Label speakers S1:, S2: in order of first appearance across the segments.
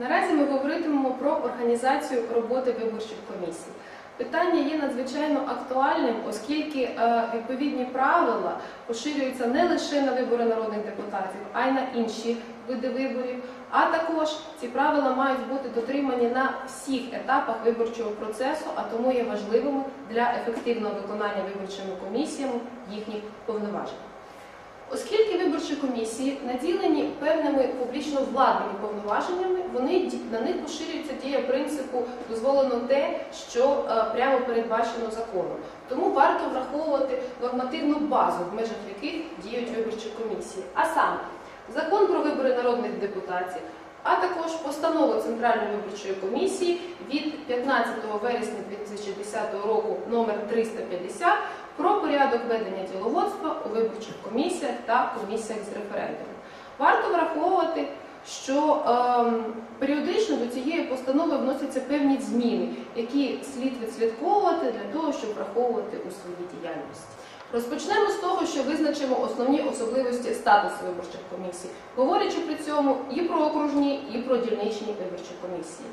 S1: Наразі ми говоритимемо про організацію роботи виборчих комісій. Питання є надзвичайно актуальним, оскільки е, відповідні правила поширюються не лише на вибори народних депутатів, а й на інші види виборів. А також ці правила мають бути дотримані на всіх етапах виборчого процесу, а тому є важливими для ефективного виконання виборчими комісіями їхніх повноважень. Оскільки виборчі комісії наділені певними публічно владними повноваженнями, вони на них поширюється дія принципу дозволено те, що е, прямо передбачено законом. Тому варто враховувати нормативну базу, в межах яких діють виборчі комісії. А саме закон про вибори народних депутатів, а також постанова Центральної виборчої комісії від 15 вересня 2010 року номер 350 про порядок ведення діловодства у виборчих комісіях та комісіях з референдуму. Варто враховувати, що ем, періодично до цієї постанови вносяться певні зміни, які слід відслідковувати для того, щоб враховувати у своїй діяльності. Розпочнемо з того, що визначимо основні особливості статусу виборчих комісій, говорячи при цьому і про окружні, і про дільничні виборчі комісії.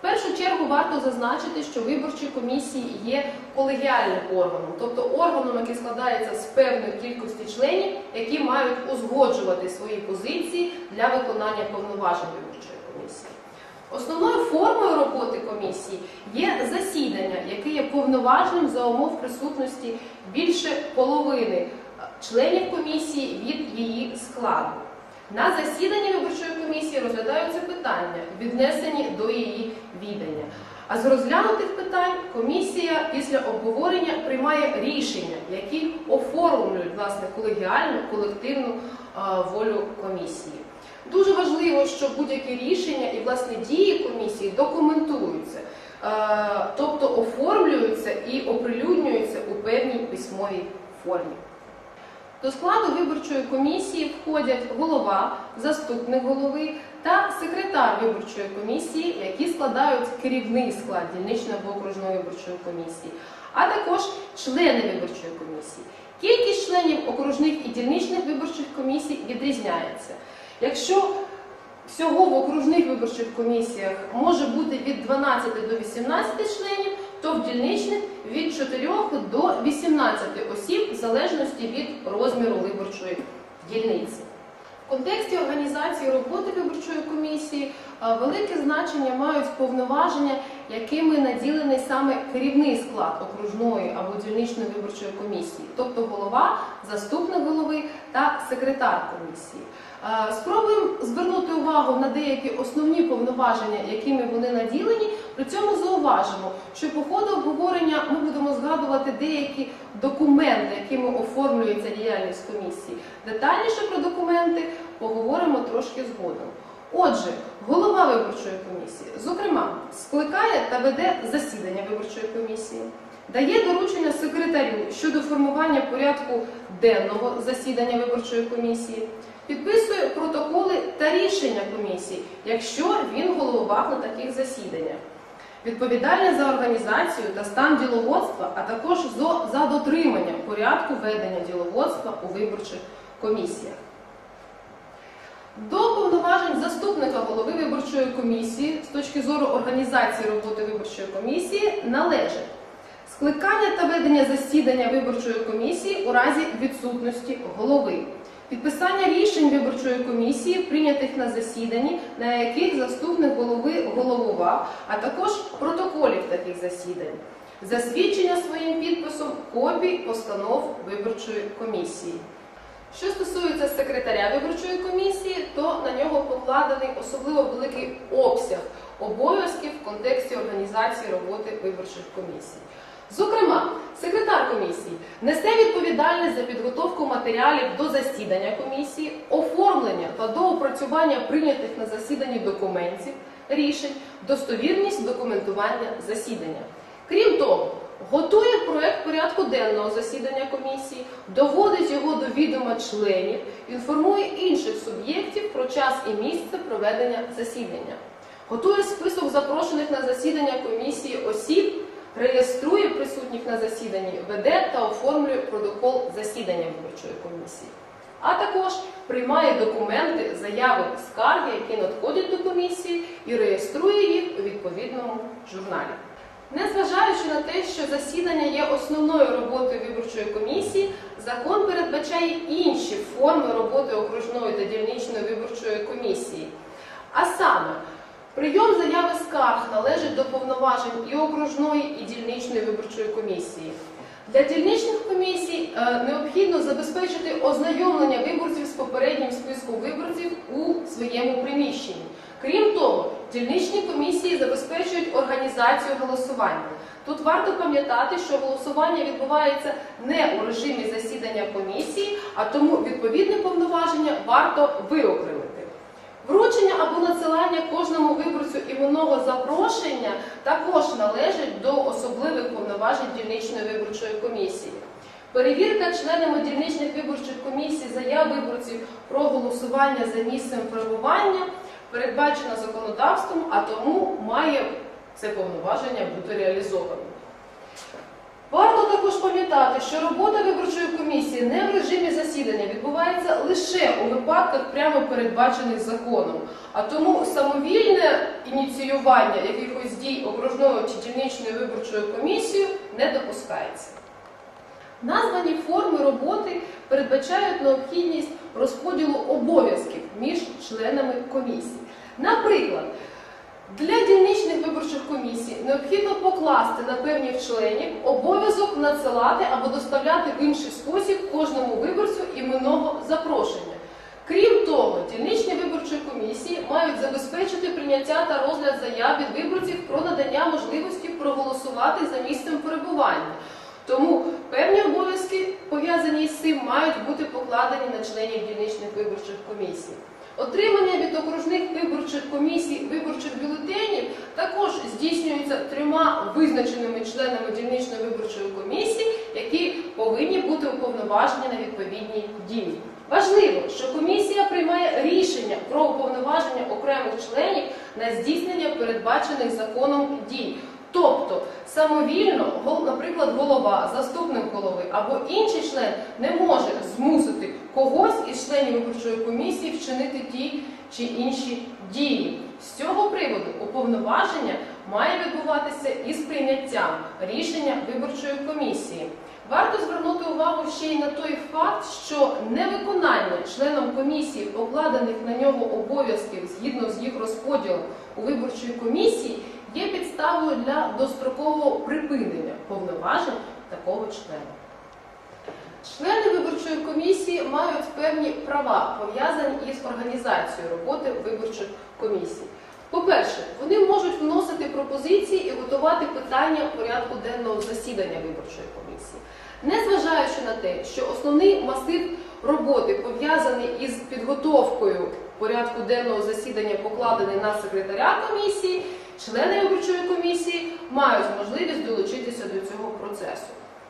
S1: В першу чергу варто зазначити, що виборчі комісії є колегіальним органом, тобто органом, який складається з певної кількості членів, які мають узгоджувати свої позиції для виконання повноважень виборчої комісії. Основною формою роботи комісії є засідання, яке є повноважним за умов присутності більше половини членів комісії від її складу. На засіданні виборчої комісії розглядаються питання, віднесені до її відання. А з розглянутих питань комісія після обговорення приймає рішення, які оформлюють власне колегіальну колективну е, волю комісії. Дуже важливо, що будь-які рішення і власне дії комісії документуються, е, тобто оформлюються і оприлюднюються у певній письмовій формі. До складу виборчої комісії входять голова, заступник голови та секретар виборчої комісії, які складають керівний склад дільничної або окружної виборчої комісії, а також члени виборчої комісії. Кількість членів окружних і дільничних виборчих комісій відрізняється. Якщо всього в окружних виборчих комісіях може бути від 12 до 18 членів, то в дільничних від 4 до 18 осіб в залежності від розміру виборчої дільниці. В контексті організації роботи виборчої комісії велике значення мають повноваження, якими наділений саме керівний склад окружної або дільничної виборчої комісії, тобто голова, заступник голови та секретар комісії. Е, Спробуємо звернути увагу на деякі основні повноваження, якими вони наділені. При цьому зауважимо, що по ходу обговорення ми будемо згадувати деякі документи, якими оформлюється діяльність комісії. Детальніше про документи поговоримо трошки згодом. Отже, голова виборчої комісії, зокрема, скликає та веде засідання виборчої комісії, дає доручення секретарю щодо формування порядку денного засідання виборчої комісії, підписує протоколи та рішення комісії, якщо він головував на таких засіданнях. Відповідальний за організацію та стан діловодства, а також за дотриманням порядку ведення діловодства у виборчих комісіях. До повноважень заступника голови виборчої комісії з точки зору організації роботи виборчої комісії належить скликання та ведення засідання виборчої комісії у разі відсутності голови, підписання рішень виборчої комісії, прийнятих на засіданні, на яких заступник голови головував, а також протоколів таких засідань, засвідчення своїм підписом копій постанов виборчої комісії. Що стосується секретаря виборчої комісії, то на нього покладений особливо великий обсяг обов'язків в контексті організації роботи виборчих комісій. Зокрема, секретар комісії несе відповідальність за підготовку матеріалів до засідання комісії, оформлення та доопрацювання прийнятих на засіданні документів, рішень, достовірність документування засідання. Крім того, готує проект порядку денного засідання комісії, доводить його до відома членів, інформує інших суб'єктів про час і місце проведення засідання, готує список запрошених на засідання комісії осіб, реєструє присутніх на засіданні, веде та оформлює протокол засідання виборчої комісії. а також приймає документи, заяви, скарги, які надходять до комісії, і реєструє їх у відповідному журналі. Незважаючи на те, що засідання є основною роботою виборчої комісії, закон передбачає інші форми роботи окружної та дільничної виборчої комісії. А саме, прийом заяви скарг належить до повноважень і окружної, і дільничної виборчої комісії. Для дільничних комісій е, необхідно забезпечити ознайомлення виборців з попереднім списком виборців у своєму приміщенні. Крім того, дільничні комісії забезпечують організацію голосування. Тут варто пам'ятати, що голосування відбувається не у режимі засідання комісії, а тому відповідне повноваження варто виокремити. Вручення або надсилання кожному виборцю іменного запрошення також належить до особливих повноважень дільничної виборчої комісії. Перевірка членами дільничних виборчих комісій заяв виборців про голосування за місцем перебування передбачена законодавством, а тому має це повноваження бути реалізовано. Варто також пам'ятати, що робота виборчої комісії не в режимі засідання відбувається лише у випадках прямо передбачених законом, а тому самовільне ініціювання якихось дій окружної чи дільничної виборчої комісії не допускається. Названі форми роботи передбачають необхідність розподілу обов'язків між членами комісії. Наприклад, для дільничних виборчих комісій необхідно покласти на певних членів обов'язок надсилати або доставляти в інший спосіб кожному виборцю іменного запрошення. Крім того, дільничні виборчі комісії мають забезпечити прийняття та розгляд заяв від виборців про надання можливості проголосувати за місцем перебування. Тому певні обов'язки, пов'язані з цим, мають бути покладені на членів дільничних виборчих комісій. Отримання від окружних виборчих комісій виборчих бюлетенів також здійснюється трьома визначеними членами дільничної виборчої комісії, які повинні бути уповноважені на відповідні дії. Важливо, що комісія приймає рішення про уповноваження окремих членів на здійснення передбачених законом дій. Тобто самовільно, наприклад, голова, заступник голови або інший член не може змусити когось із членів виборчої комісії вчинити ті чи інші дії. З цього приводу уповноваження має відбуватися із прийняттям рішення виборчої комісії. Варто звернути увагу ще й на той факт, що невиконання членом комісії покладених на нього обов'язків згідно з їх розподілом у виборчій комісії підставою для дострокового припинення повноважень такого члена. Члени виборчої комісії мають певні права, пов'язані із організацією роботи виборчих комісій. По-перше, вони можуть вносити пропозиції і готувати питання порядку денного засідання виборчої комісії. Незважаючи на те, що основний масив роботи пов'язаний із підготовкою порядку денного засідання, покладений на секретаря комісії, члени виборчої комісії мають можливість долучитися до цього процесу.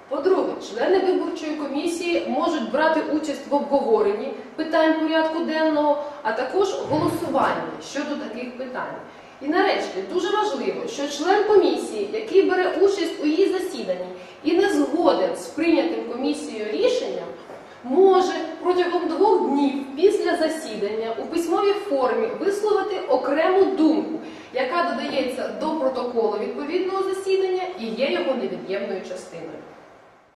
S1: По-друге, члени виборчої комісії можуть брати участь в обговоренні питань порядку денного, а також голосуванні щодо таких питань. І нарешті дуже важливо, що член комісії, який бере участь у її засіданні і не згоден з прийнятим комісією рішенням, може протягом двох днів після засідання у письмовій формі висловити окрему думку, додається до протоколу відповідного засідання і є його невід'ємною частиною.